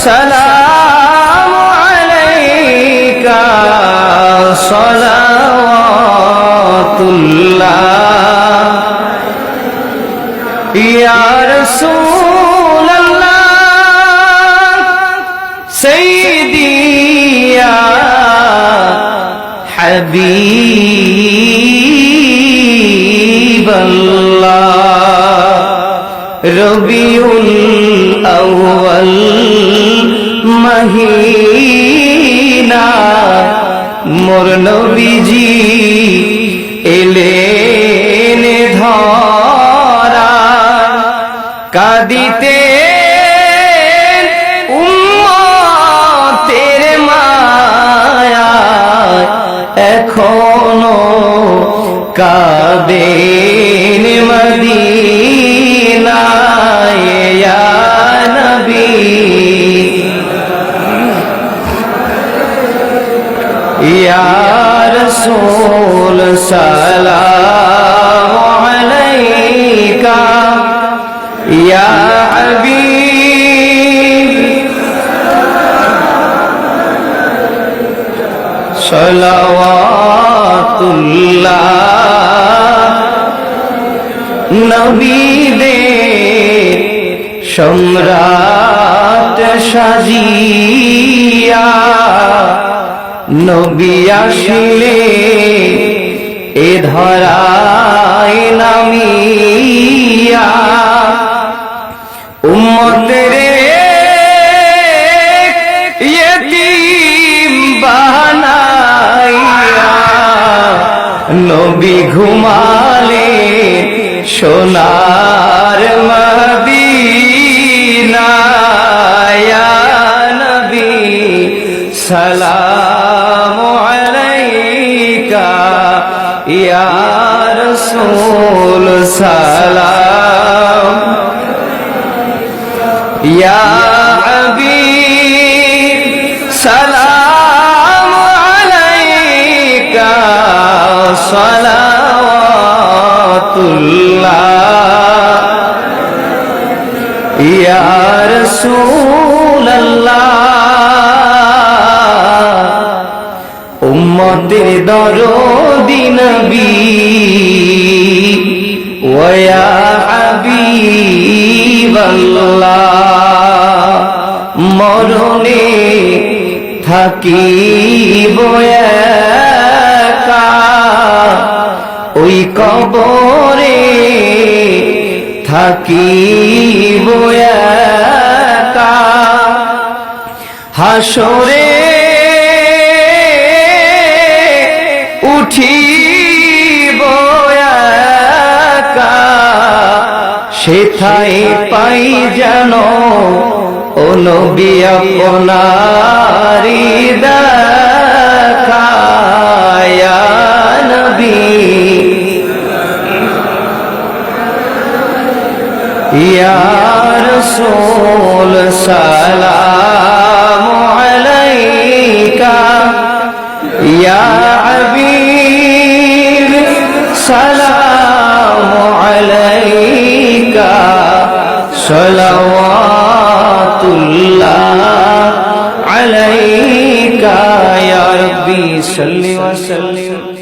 السلام عليك صلوات الله يا رسول الله سيدي يا حبيب الله ربيع الأول মহিনা মোর নবীজি এলেন ধরা কাদিতে উম্মতের মায়া এখনও কাদেন মদিনায়। رسول سلام عليك يا حبيب صلوات الله নবীদের সম্রাট সাজিয়া নবী আসিলে এ ধরায় নামিয়া। উম্মতের নবী ঘুমালে সোনার মদিনা ইয়া নবী সালাম ইয়া রাসূল সালাম। ইয়া হাবিব সালাম আলাইকা সালাওয়াতুল্লাহ। ইয়া রাসূলাল্লাহ। উম্মতের দরদি নবী। ওয়া হাবিবাল্লাহ মরণে থাকিব ওই কবরে থাকিব একা। হাসরে উঠিব সেথায় পাই যেন ও নবী আপনারি দেখা ইয়া নবী হাবিব সালাম আলাইকা সালাওয়াতুল্লাহ আলাইকা ইয়া রাব্বি সাল্লি ওয়া সাল্লিম